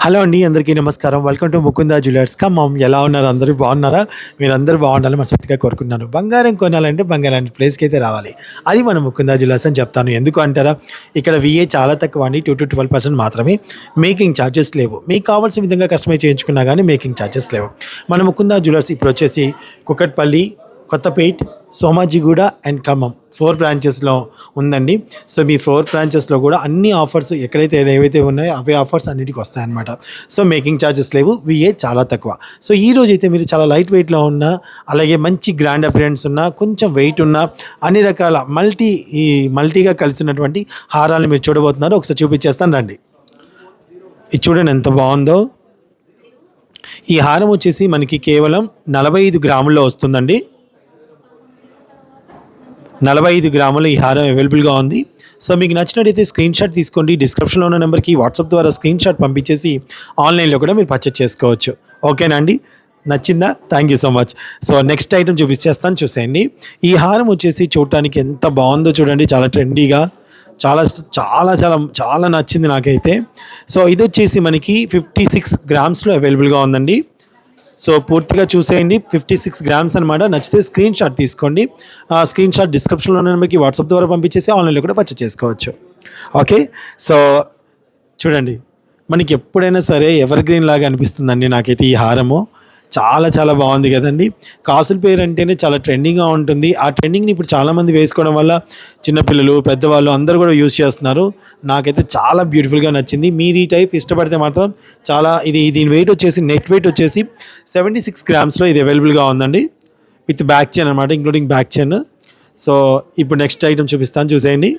Hello అండి అందరికీ నమస్కారం. Welcome to Mukunda jewellers Khammam ఎలా ఉన్నారు? అందరూ బాగున్నారా? మీరు అందరూ బాగుండాలని మనస్ఫూర్తిగా కోరుకుంటున్నాను. బంగారం కొనాలంటే బంగారం ప్లేస్కి అయితే రావాలి. అది మన ముకుంద జ్యువెలర్స్ అని చెప్తాను. ఎందుకు అంటారా? ఇక్కడ విఏ చాలా తక్కువ అండి. టూ టు ట్వెల్వ్ పర్సెంట్ మాత్రమే. మేకింగ్ ఛార్జెస్ లేవు. మీకు కావాల్సిన విధంగా కస్టమైజ్ చేయించుకున్నా కానీ మేకింగ్ ఛార్జెస్ లేవు. మన ముకుంద జ్యువెలర్స్ ఇప్పుడు వచ్చేసి కుకట్పల్లి కొత్తపేట్ సోమాజిగూడ అండ్ ఖమ్మం. ఫోర్ బ్రాంచెస్లో ఉందండి. సో మీ ఫోర్ బ్రాంచెస్లో కూడా అన్ని ఆఫర్స్ ఎక్కడైతే ఏవైతే ఉన్నాయో అవే ఆఫర్స్ అన్నిటికి వస్తాయన్నమాట. సో మేకింగ్ ఛార్జెస్ లేవు. విఏ చాలా తక్కువ. సో ఈ రోజు అయితే మీరు చాలా లైట్ వెయిట్లో ఉన్న అలాగే మంచి గ్రాండ్ అపిరెన్స్ ఉన్న కొంచెం వెయిట్ ఉన్న అన్ని రకాల మల్టీ ఈ మల్టీగా కలిసినటువంటి హారాలు మీరు చూడబోతున్నారు. ఒకసారి చూపించేస్తాను రండి. ఇది చూడండి ఎంత బాగుందో. ఈ హారం వచ్చేసి మనకి కేవలం నలభై ఐదు గ్రాముల్లో వస్తుందండి. నలభై ఐదు గ్రాముల ఈ హారం అవైలబుల్గా ఉంది. సో మీకు నచ్చినట్టయితే స్క్రీన్ షాట్ తీసుకోండి. డిస్క్రిప్షన్లో ఉన్న నెంబర్కి వాట్సాప్ ద్వారా స్క్రీన్ షాట్ పంపించేసి ఆన్లైన్లో కూడా మీరు పర్చేస్ చేసుకోవచ్చు. ఓకేనా అండి? నచ్చిందా? Thank you so much. So next item చూపించేస్తాను. చూసేయండి. ఈ హారం వచ్చేసి చూడటానికి ఎంత బాగుందో చూడండి. చాలా ట్రెండీగా చాలా చాలా చాలా చాలా నచ్చింది నాకైతే. సో ఇది వచ్చేసి మనకి ఫిఫ్టీ సిక్స్ గ్రామ్స్లో అవైలబుల్గా ఉందండి. సో పూర్తిగా చూసేయండి. ఫిఫ్టీ సిక్స్ గ్రామ్స్ అనమాట నచ్చితే స్క్రీన్ షాట్ తీసుకోండి. ఆ స్క్రీన్ షాట్ డిస్క్రిప్షన్లో ఉన్న మీకు వాట్సాప్ ద్వారా పంపించేసి ఆన్లైన్లో కూడా పర్చేస్ చేసుకోవచ్చు. ఓకే సో చూడండి. మనకి ఎప్పుడైనా సరే ఎవర్ గ్రీన్ లాగా అనిపిస్తుందండి నాకైతే ఈ హారము. చాలా చాలా బాగుంది కదండి. కాసుల పేరు అంటేనే చాలా ట్రెండింగ్గా ఉంటుంది. ఆ ట్రెండింగ్ని ఇప్పుడు చాలామంది వేసుకోవడం వల్ల చిన్నపిల్లలు పెద్దవాళ్ళు అందరూ కూడా యూస్ చేస్తున్నారు. నాకైతే చాలా బ్యూటిఫుల్గా నచ్చింది. మీరు ఈ టైప్ ఇష్టపడితే మాత్రం చాలా ఇది దీని వెయిట్ వచ్చేసి నెట్ వెయిట్ వచ్చేసి సెవెంటీ సిక్స్ గ్రామ్స్లో ఇది అవైలబుల్గా ఉందండి. విత్ బ్యాక్ చైన్ అనమాట ఇంక్లూడింగ్ బ్యాక్ చైన్ సో ఇప్పుడు నెక్స్ట్ ఐటమ్ చూపిస్తాను చూసేయండి.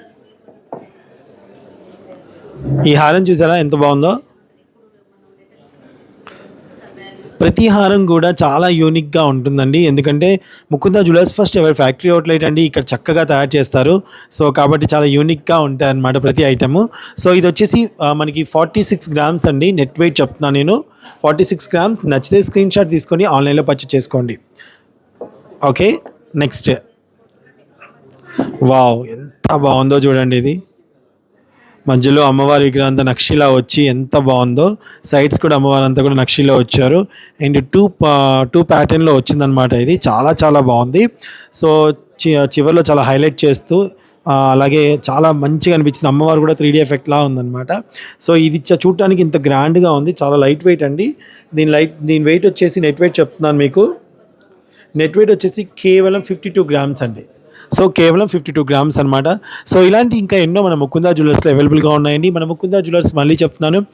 ఈ హారం చూసారా? ఎంత బాగుందో? ప్రతి హారం కూడా చాలా యూనిక్గా ఉంటుందండి. ఎందుకంటే ముకుంద జ్యువెలర్స్ ఫస్ట్ ఎవరి ఫ్యాక్టరీ అవుట్లెట్ అండి ఇక్కడ చక్కగా తయారు చేస్తారు. సో కాబట్టి చాలా యూనిక్గా ఉంటాయి అన్నమాట ప్రతి ఐటమ్ సో ఇది వచ్చేసి మనకి ఫార్టీ సిక్స్ గ్రామ్స్ అండి. నెట్ వెయిట్ చెప్తున్నాను నేను. ఫార్టీ సిక్స్ గ్రామ్స్ నచ్చితే స్క్రీన్ షాట్ తీసుకొని ఆన్లైన్లో పర్చేస్ చేసుకోండి. ఓకే నెక్స్ట్ వావ్ ఎంత బాగుందో చూడండి ఇది. మధ్యలో అమ్మవారి విగ్రహం అంతా నక్షిలా వచ్చి ఎంత బాగుందో. సైడ్స్ కూడా అమ్మవారు అంతా కూడా నక్షిలో వచ్చారు. అండ్ టూ టూ ప్యాటర్న్లో వచ్చిందనమాట ఇది. చాలా చాలా బాగుంది. సో చి చివరిలో చాలా హైలైట్ చేస్తూ అలాగే చాలా మంచిగా అనిపించింది. అమ్మవారు కూడా త్రీ డీ ఎఫెక్ట్లా ఉందన్నమాట. సో ఇది చూడటానికి ఇంత గ్రాండ్గా ఉంది. చాలా లైట్ వెయిట్ అండి. దీని లైట్ దీని వెయిట్ వచ్చేసి నెట్ వెయిట్ చెప్తున్నాను మీకు. నెట్ వెయిట్ వచ్చేసి కేవలం ఫిఫ్టీ టూ గ్రామ్స్ అండి. సో కేవలం ఫిఫ్టీ టూ గ్రామ్స్ అనమాట సో ఇలాంటి ఇంకా ఎన్నో మన ముకుందా జ్యువెలర్స్లో అవైలబుల్గా ఉన్నాయండి. మన ముకుందా జ్యువెలర్స్ మళ్ళీ చెప్తున్నాను.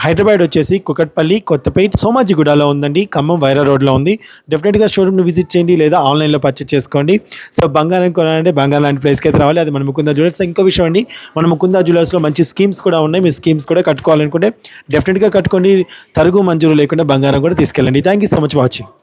హైదరాబాద్ వచ్చేసి కుకట్పల్లి కొత్తపేట్ సోమాజిగూడలో ఉందండి. ఖమ్మం వైరా రోడ్లో ఉంది. డెఫినెట్గా షోరూమ్ని విజిట్ చేయండి లేదా ఆన్లైన్లో పర్చేస్ చేసుకోండి. సో బంగారం కొనాలంటే బంగారం లాంటి ప్లేస్కి అయితే రావాలి. అది మన ముకుందా జ్యువెలర్స్. ఇంకో విషయం అండి మన ముకుందా జ్యువెలర్స్లో మంచి స్కీమ్స్ కూడా ఉన్నాయి. మీ స్కీమ్స్ కూడా కట్టుకోవాలనుకుంటే డెఫినెట్గా కట్టుకోండి. తరుగు మంజూరు లేకుండా బంగారం కూడా తీసుకెళ్ళండి. Thank you so much watching